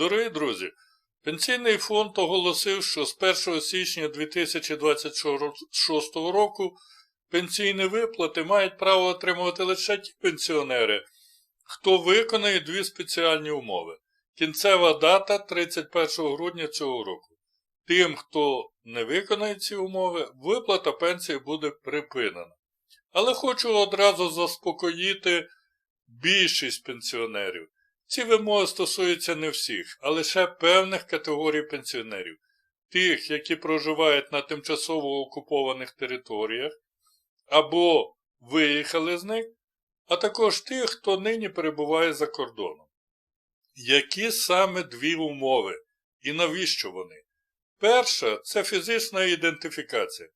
Дорогі друзі, Пенсійний фонд оголосив, що з 1 січня 2026 року пенсійні виплати мають право отримувати лише ті пенсіонери, хто виконає дві спеціальні умови. Кінцева дата 31 грудня цього року. Тим, хто не виконає ці умови, виплата пенсії буде припинена. Але хочу одразу заспокоїти більшість пенсіонерів. Ці вимоги стосуються не всіх, а лише певних категорій пенсіонерів, тих, які проживають на тимчасово окупованих територіях або виїхали з них, а також тих, хто нині перебуває за кордоном. Які саме дві умови і навіщо вони? Перша це фізична ідентифікація.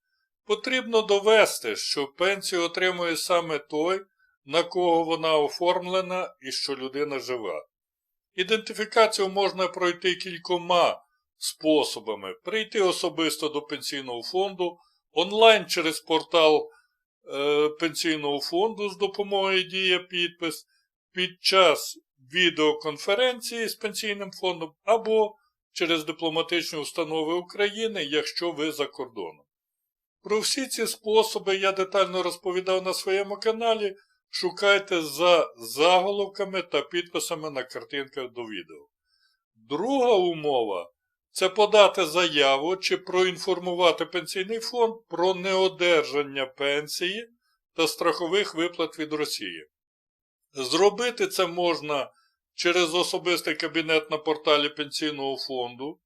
Потрібно довести, що пенсію отримує саме той, на кого вона оформлена і що людина жива. Ідентифікацію можна пройти кількома способами: прийти особисто до пенсійного фонду, онлайн через портал е, пенсійного фонду з допомогою Дія підпис, під час відеоконференції з пенсійним фондом або через дипломатичні установи України, якщо ви за кордоном. Про всі ці способи я детально розповідав на своєму каналі. Шукайте за заголовками та підписами на картинках до відео. Друга умова це подати заяву чи проінформувати пенсійний фонд про неодержання пенсії та страхових виплат від Росії. Зробити це можна через особистий кабінет на порталі Пенсійного фонду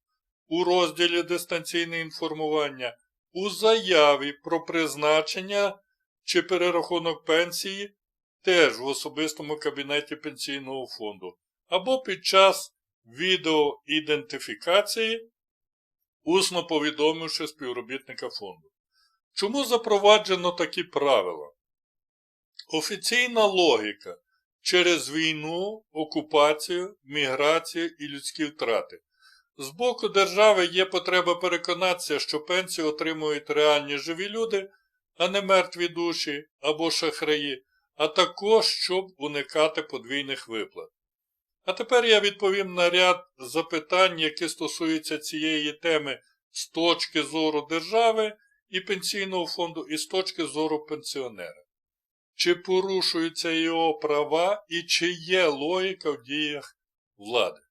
у розділі Дистанційне інформування, у заяві про призначення чи перерахунок пенсії теж в особистому кабінеті Пенсійного фонду, або під час відеоідентифікації, усно повідомивши співробітника фонду. Чому запроваджено такі правила? Офіційна логіка через війну, окупацію, міграцію і людські втрати. З боку держави є потреба переконатися, що пенсію отримують реальні живі люди, а не мертві душі або шахраї а також щоб уникати подвійних виплат. А тепер я відповім на ряд запитань, які стосуються цієї теми з точки зору держави і пенсійного фонду, і з точки зору пенсіонера. Чи порушуються його права і чи є логіка в діях влади?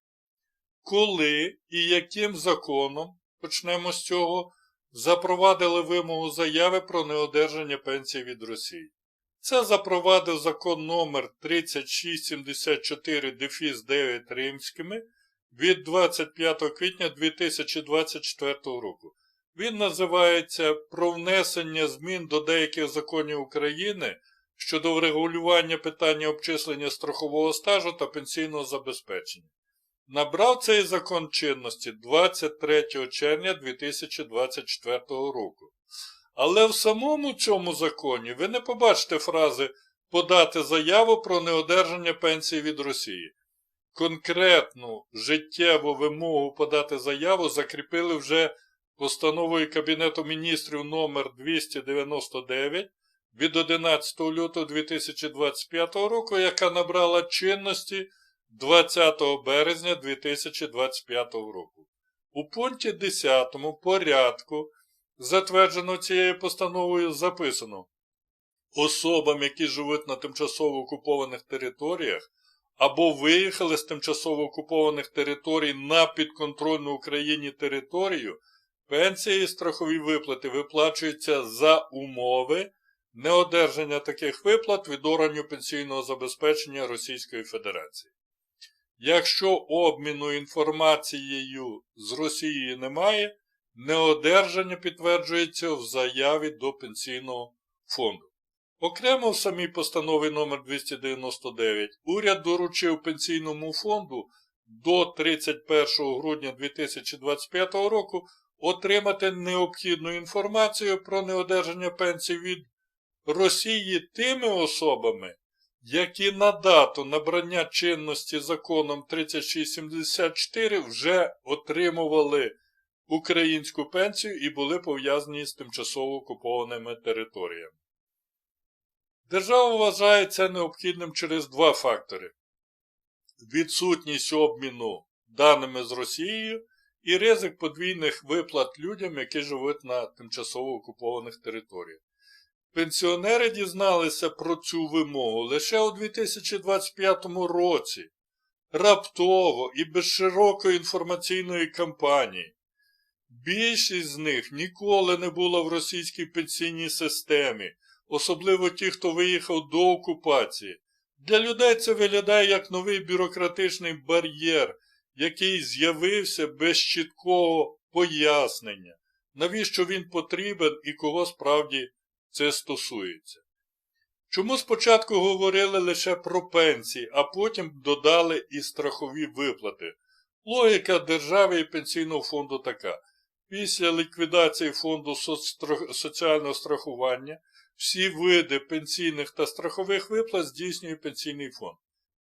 Коли і яким законом, почнемо з цього, запровадили вимогу заяви про неодержання пенсії від Росії? Це запровадив закон номер 3674 дефіс 9 римськими від 25 квітня 2024 року. Він називається Про внесення змін до деяких законів України щодо врегулювання питання обчислення страхового стажу та пенсійного забезпечення. Набрав цей закон чинності 23 червня 2024 року. Але в самому цьому законі ви не побачите фрази подати заяву про неодержання пенсії від Росії. Конкретну життєву вимогу подати заяву закріпили вже постановою Кабінету міністрів номер 299 від 11 лютого 2025 року, яка набрала чинності 20 березня 2025 року. У пункті 10 порядку затверджено цією постановою, записано особам, які живуть на тимчасово окупованих територіях, або виїхали з тимчасово окупованих територій на підконтрольну Україні територію, пенсії і страхові виплати виплачуються за умови неодержання таких виплат від органів пенсійного забезпечення Російської Федерації. Якщо обміну інформацією з Росією немає, неодержання підтверджується в заяві до пенсійного фонду. Окремо в самій постанові номер 299 уряд доручив пенсійному фонду до 31 грудня 2025 року отримати необхідну інформацію про неодержання пенсій від Росії тими особами, які на дату набрання чинності законом 3674 вже отримували українську пенсію і були пов'язані з тимчасово окупованими територіями. Держава вважає це необхідним через два фактори: відсутність обміну даними з Росією і ризик подвійних виплат людям, які живуть на тимчасово окупованих територіях. Пенсіонери дізналися про цю вимогу лише у 2025 році, раптово і без широкої інформаційної кампанії. Більшість з них ніколи не була в російській пенсійній системі, особливо ті, хто виїхав до окупації. Для людей це виглядає як новий бюрократичний бар'єр, який з'явився без чіткого пояснення, навіщо він потрібен і кого справді це стосується. Чому спочатку говорили лише про пенсії, а потім додали і страхові виплати? Логіка держави і пенсійного фонду така. Після ліквідації фонду соціального страхування всі види пенсійних та страхових виплат здійснює пенсійний фонд.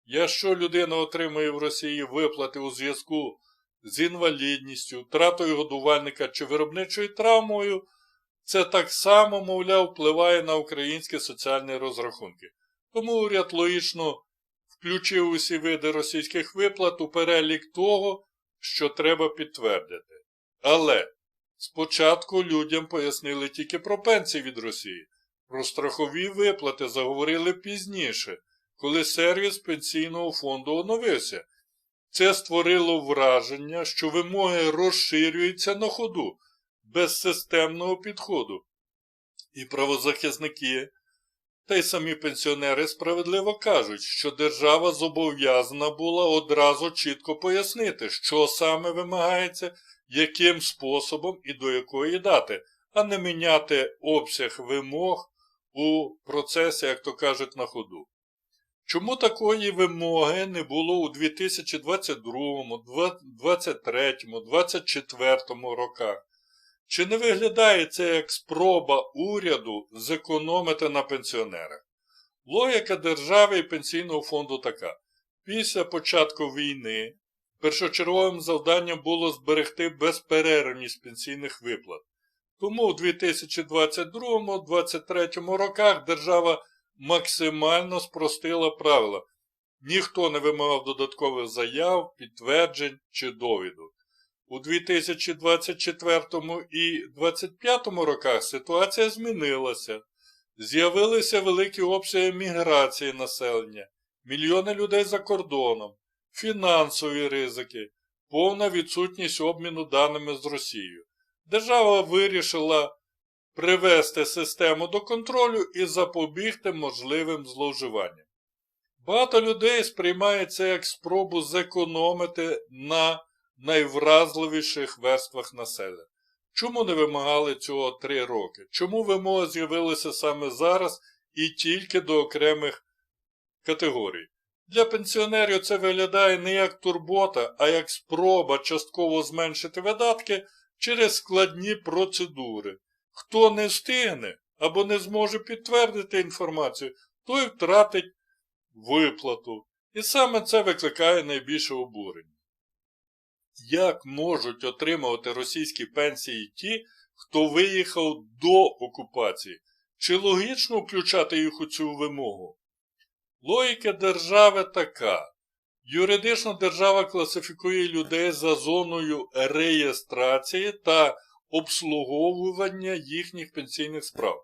Якщо людина отримує в Росії виплати у зв'язку з інвалідністю, втратою годувальника чи виробничою травмою, це так само, мовляв, впливає на українські соціальні розрахунки. Тому уряд логічно включив усі види російських виплат у перелік того, що треба підтвердити. Але спочатку людям пояснили тільки про пенсії від Росії. Про страхові виплати заговорили пізніше, коли сервіс пенсійного фонду оновився. Це створило враження, що вимоги розширюються на ходу, без системного підходу. І правозахисники, та й самі пенсіонери справедливо кажуть, що держава зобов'язана була одразу чітко пояснити, що саме вимагається, яким способом і до якої дати, а не міняти обсяг вимог у процесі, як то кажуть, на ходу. Чому такої вимоги не було у 2022, 2023, 2024 роках? Чи не виглядає це як спроба уряду зекономити на пенсіонерах? Логіка держави і пенсійного фонду така. Після початку війни першочерговим завданням було зберегти безперервність пенсійних виплат. Тому у 2022-2023 роках держава максимально спростила правила. Ніхто не вимагав додаткових заяв, підтверджень чи довідок. У 2024 і 2025 роках ситуація змінилася. З'явилися великі обсяги міграції населення, мільйони людей за кордоном, фінансові ризики, повна відсутність обміну даними з Росією. Держава вирішила привести систему до контролю і запобігти можливим зловживанням. Багато людей сприймає це як спробу зекономити на найвразливіших верствах населення. Чому не вимагали цього три роки? Чому вимоги з'явилися саме зараз і тільки до окремих категорій? Для пенсіонерів це виглядає не як турбота, а як спроба частково зменшити видатки через складні процедури. Хто не встигне або не зможе підтвердити інформацію, той втратить виплату. І саме це викликає найбільше обурення. Як можуть отримувати російські пенсії ті, хто виїхав до окупації? Чи логічно включати їх у цю вимогу? Логіка держави така. Юридично держава класифікує людей за зоною реєстрації та обслуговування їхніх пенсійних справ.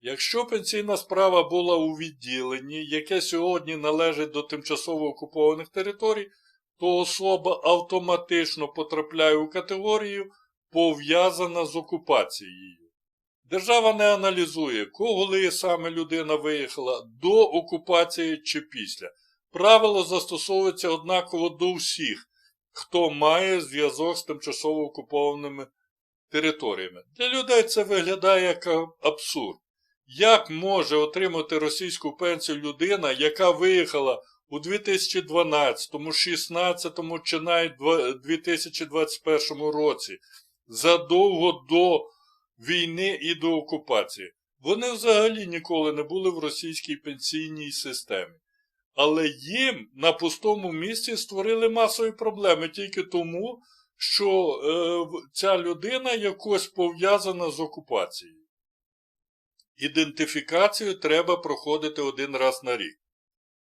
Якщо пенсійна справа була у відділенні, яке сьогодні належить до тимчасово окупованих територій, то особа автоматично потрапляє у категорію, пов'язана з окупацією. Держава не аналізує, коли саме людина виїхала до окупації чи після. Правило застосовується однаково до всіх, хто має зв'язок з тимчасово окупованими територіями. Для людей це виглядає як абсурд. Як може отримати російську пенсію людина, яка виїхала у 2012, 2016 чи навіть 2021 році, задовго до війни і до окупації? Вони взагалі ніколи не були в російській пенсійній системі. Але їм на пустому місці створили масові проблеми тільки тому, що е, ця людина якось пов'язана з окупацією. Ідентифікацію треба проходити один раз на рік.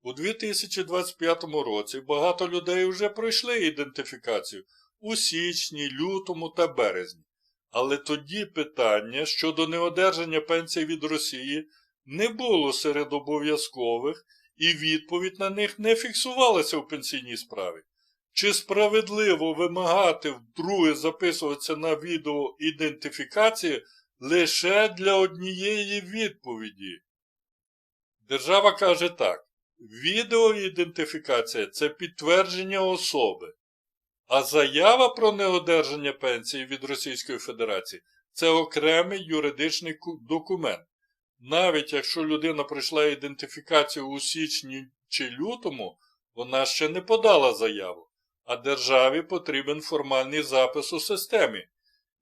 У 2025 році багато людей вже пройшли ідентифікацію у січні, лютому та березні. Але тоді питання щодо неодержання пенсій від Росії не було серед обов'язкових і відповідь на них не фіксувалася у пенсійній справі. Чи справедливо вимагати вдруге записуватися на відео ідентифікації лише для однієї відповіді? Держава каже так: відеоідентифікація це підтвердження особи, а заява про неодержання пенсії від Російської Федерації це окремий юридичний документ. Навіть якщо людина пройшла ідентифікацію у січні чи лютому, вона ще не подала заяву, а державі потрібен формальний запис у системі.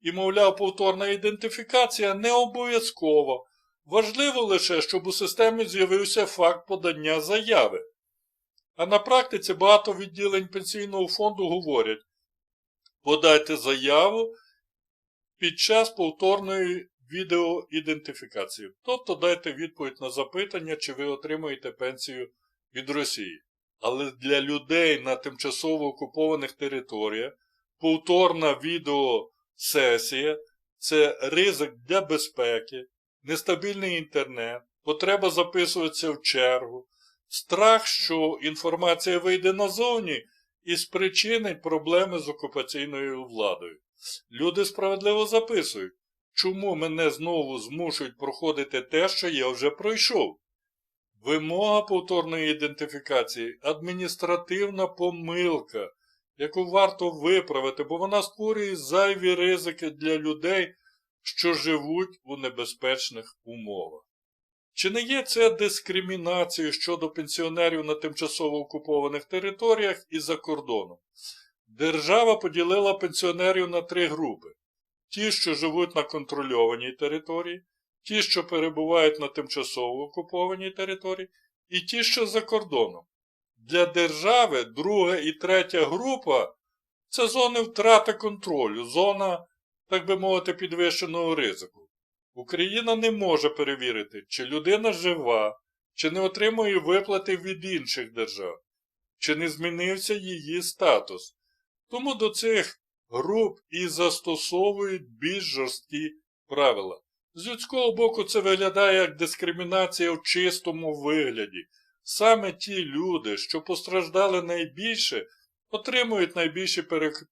І, мовляв, повторна ідентифікація не обов'язкова. Важливо лише, щоб у системі з'явився факт подання заяви. А на практиці багато відділень пенсійного фонду говорять: подайте заяву під час повторної відеоідентифікації. Тобто дайте відповідь на запитання, чи ви отримуєте пенсію від Росії. Але для людей на тимчасово окупованих територіях повторна відеосесія це ризик для безпеки, нестабільний інтернет, потреба записуватися в чергу, страх, що інформація вийде назовні і спричинить проблеми з окупаційною владою. Люди справедливо записують, чому мене знову змушують проходити те, що я вже пройшов. Вимога повторної ідентифікації адміністративна помилка, яку варто виправити, бо вона створює зайві ризики для людей, що живуть у небезпечних умовах. Чи не є це дискримінацією щодо пенсіонерів на тимчасово окупованих територіях і за кордоном? Держава поділила пенсіонерів на три групи: ті, що живуть на контрольованій території, ті, що перебувають на тимчасово окупованій території, і ті, що за кордоном. Для держави друга і третя група це зони втрати контролю, зона, так би мовити, підвищеного ризику. Україна не може перевірити, чи людина жива, чи не отримує виплати від інших держав, чи не змінився її статус. Тому до цих груп і застосовують більш жорсткі правила. З людського боку це виглядає як дискримінація в чистому вигляді. Саме ті люди, що постраждали найбільше, отримують найбільші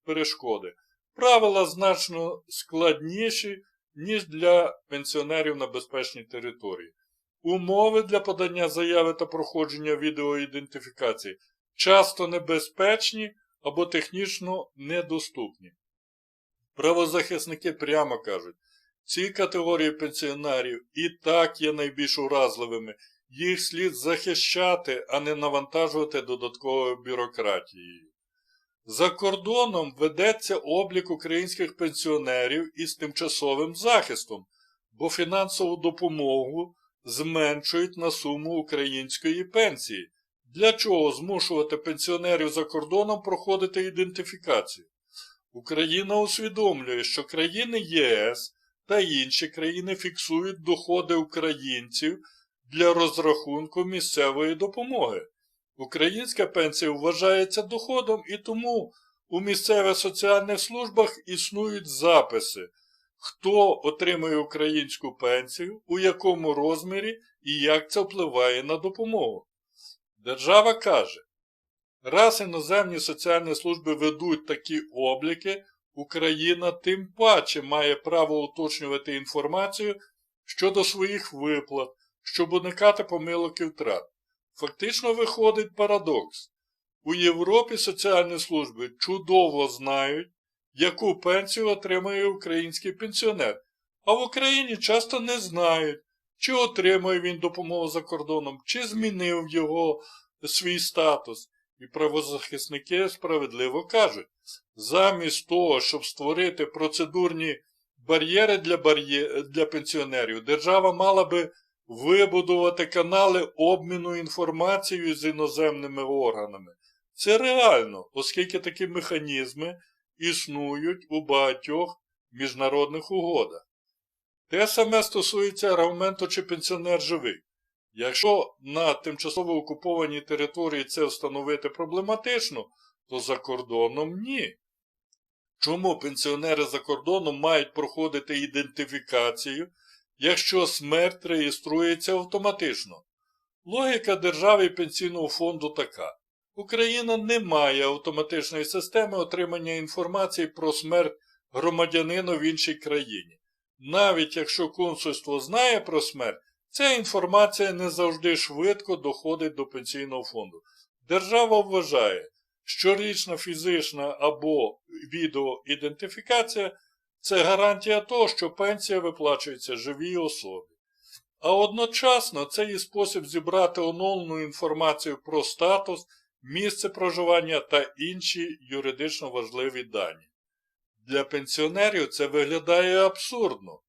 перешкоди. Правила значно складніші, ніж для пенсіонерів на безпечній території. Умови для подання заяви та проходження відеоідентифікації часто небезпечні або технічно недоступні. Правозахисники прямо кажуть, ці категорії пенсіонерів і так є найбільш уразливими, їх слід захищати, а не навантажувати додатковою бюрократією. За кордоном ведеться облік українських пенсіонерів із тимчасовим захистом, бо фінансову допомогу зменшують на суму української пенсії. Для чого змушувати пенсіонерів за кордоном проходити ідентифікацію? Україна усвідомлює, що країни ЄС та інші країни фіксують доходи українців для розрахунку місцевої допомоги. Українська пенсія вважається доходом і тому у місцевих соціальних службах існують записи, хто отримує українську пенсію, у якому розмірі і як це впливає на допомогу. Держава каже, раз іноземні соціальні служби ведуть такі обліки, Україна тим паче має право уточнювати інформацію щодо своїх виплат, щоб уникати помилок і втрат. Фактично виходить парадокс. У Європі соціальні служби чудово знають, яку пенсію отримує український пенсіонер, а в Україні часто не знають, чи отримує він допомогу за кордоном, чи змінив його свій статус. І правозахисники справедливо кажуть, замість того, щоб створити процедурні бар'єри для, бар'є... для пенсіонерів, держава мала би вибудувати канали обміну інформацією з іноземними органами. Це реально, оскільки такі механізми існують у багатьох міжнародних угодах. Те саме стосується аргументу, чи пенсіонер живий. Якщо на тимчасово окупованій території це встановити проблематично, то за кордоном ні. Чому пенсіонери за кордоном мають проходити ідентифікацію, якщо смерть реєструється автоматично? Логіка держави і пенсійного фонду така. Україна не має автоматичної системи отримання інформації про смерть громадянина в іншій країні. Навіть якщо консульство знає про смерть, ця інформація не завжди швидко доходить до пенсійного фонду. Держава вважає, щорічна фізична або відеоідентифікація це гарантія того, що пенсія виплачується живій особі. А одночасно це і спосіб зібрати оновлену інформацію про статус, місце проживання та інші юридично важливі дані. Для пенсіонерів це виглядає абсурдно.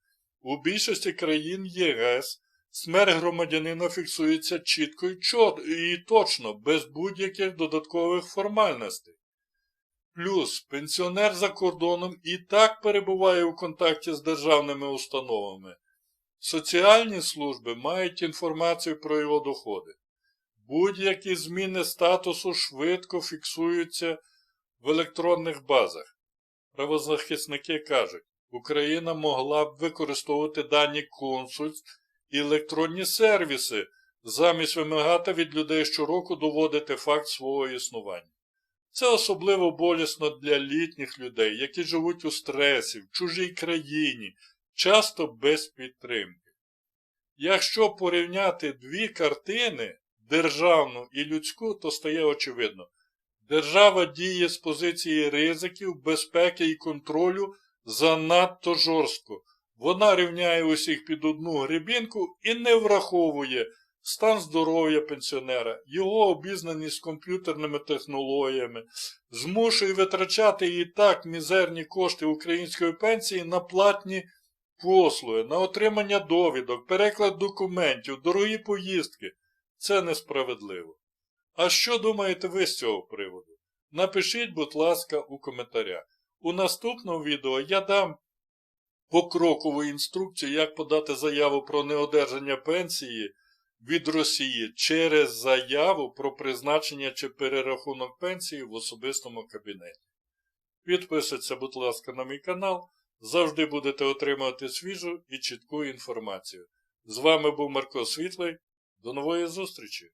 У більшості країн ЄС смерть громадянина фіксується чітко і точно, без будь-яких додаткових формальностей. Плюс пенсіонер за кордоном і так перебуває у контакті з державними установами. Соціальні служби мають інформацію про його доходи. Будь-які зміни статусу швидко фіксуються в електронних базах. Правозахисники кажуть, Україна могла б використовувати дані консульств і електронні сервіси, замість вимагати від людей щороку доводити факт свого існування. Це особливо болісно для літніх людей, які живуть у стресі, в чужій країні, часто без підтримки. Якщо порівняти дві картини, державну і людську, то стає очевидно. Держава діє з позиції ризиків, безпеки і контролю занадто жорстко. Вона рівняє усіх під одну грибінку і не враховує стан здоров'я пенсіонера, його обізнаність з комп'ютерними технологіями, змушує витрачати і так мізерні кошти української пенсії на платні послуги, на отримання довідок, переклад документів, дорогі поїздки. Це несправедливо. А що думаєте ви з цього приводу? Напишіть, будь ласка, у коментарях. У наступному відео я дам покрокову інструкцію, як подати заяву про неодержання пенсії від Росії через заяву про призначення чи перерахунок пенсії в особистому кабінеті. Підписуйтеся, будь ласка, на мій канал. Завжди будете отримувати свіжу і чітку інформацію. З вами був Марко Світлий. До нової зустрічі!